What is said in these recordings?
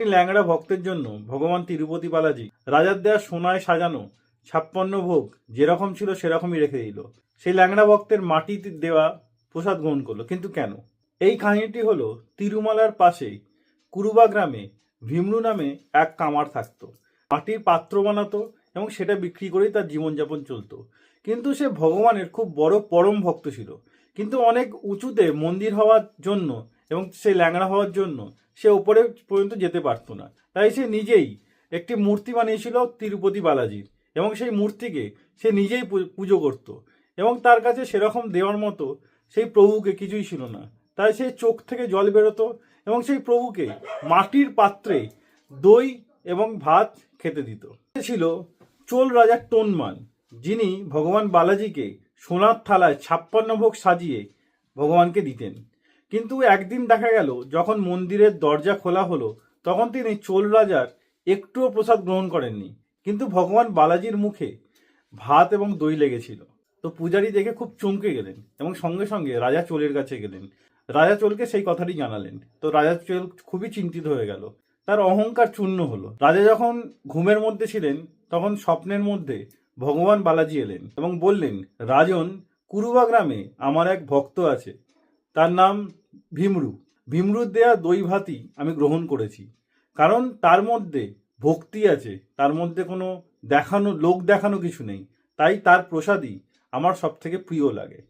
ল্যাংড়া ভক্তের জন্য ভগবান তিরুপতি বালাজি, রাজার দেয়া সোনায় সাজানো ছাপ্পান্ন ভোগ যেরকম ছিল সেরকমই রেখে দিল। সেই ল্যাংড়া ভক্তের মাটি দেওয়া প্রসাদ গ্রহণ করল। কিন্তু কেন? এই কাহিনীটি হলো তিরুমালার পাশেই কুরুবা গ্রামে ভীমরু নামে এক কামার থাকতো। মাটির পাত্র বানাতো এবং সেটা বিক্রি করেই তার জীবনযাপন চলতো। কিন্তু সে ভগবানের খুব বড় পরম ভক্ত ছিল। কিন্তু অনেক উঁচুতে মন্দির হওয়ার জন্য এবং সেই ল্যাংড়া হওয়ার জন্য সে ওপরে পর্যন্ত যেতে পারতো না। তাই সে নিজেই একটি মূর্তি বানিয়েছিল তিরুপতি বালাজির এবং সেই মূর্তিকে সে নিজেই পুজো করত এবং তার কাছে সেরকম দেওয়ার মতো সেই প্রভুকে কিছুই ছিল না। তাই সে চোখ থেকে জল বেরোতো এবং সেই প্রভুকে মাটির পাত্রে দই এবং ভাত খেতে দিত। ছিল চোল রাজার টোনমান, যিনি ভগবান বালাজিকে সোনার থালায় ছাপ্পান্ন ভোগ সাজিয়ে ভগবানকে দিতেন। কিন্তু একদিন দেখা গেল, যখন মন্দিরের দরজা খোলা হলো, তখন তিনি চোল রাজার একটুও প্রসাদ গ্রহণ করেননি। কিন্তু ভগবান বালাজির মুখে ভাত এবং দই লেগেছিল। তো পূজারী দেখে খুব চমকে গেলেন এবং সঙ্গে সঙ্গে রাজা চোলের কাছে গেলেন। রাজা চোলকে সেই কথাটি জানালেন। তো রাজা চোল খুবই চিন্তিত হয়ে গেল। তার অহংকার চূর্ণ হলো। রাজা যখন ঘুমের মধ্যে ছিলেন, তখন স্বপ্নের মধ্যে ভগবান বালাজি এলেন এবং বললেন, রাজন, কুরুবা গ্রামে আমার এক ভক্ত আছে। তার নাম ভীমরু। ভীমরুর দেয়া দই ভাতই আমি গ্রহণ করেছি। কারণ তার মধ্যে ভক্তি আছে, তার মধ্যে কোনো দেখানো, লোক দেখানো কিছু নেই। তাই তার প্রসাদই আমার সব থেকে প্রিয় লাগে।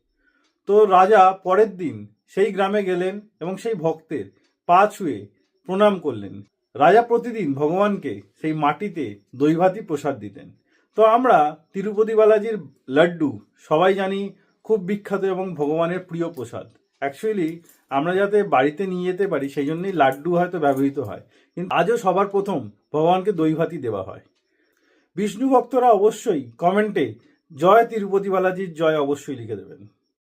তো রাজা পরের দিন সেই গ্রামে গেলেন এবং সেই ভক্তের পা ছুঁয়ে প্রণাম করলেন। রাজা প্রতিদিন ভগবানকে সেই মাটিতে দই ভাতই প্রসাদ দিতেন। তো আমরা তিরুপতি বালাজির লাড্ডু সবাই জানি খুব বিখ্যাত এবং ভগবানের প্রিয় প্রসাদ। অ্যাকচুয়ালি আমরা যাতে বাড়িতে নিয়ে যেতে পারি, সেই জন্যই লাড্ডু হয়তো ব্যবহৃত হয়। কিন্তু আজও সবার প্রথম ভগবানকে দই ভাতই দেওয়া হয়। বিষ্ণু ভক্তরা অবশ্যই কমেন্টে জয় তিরুপতি বালাজির জয় অবশ্যই লিখে দেবেন।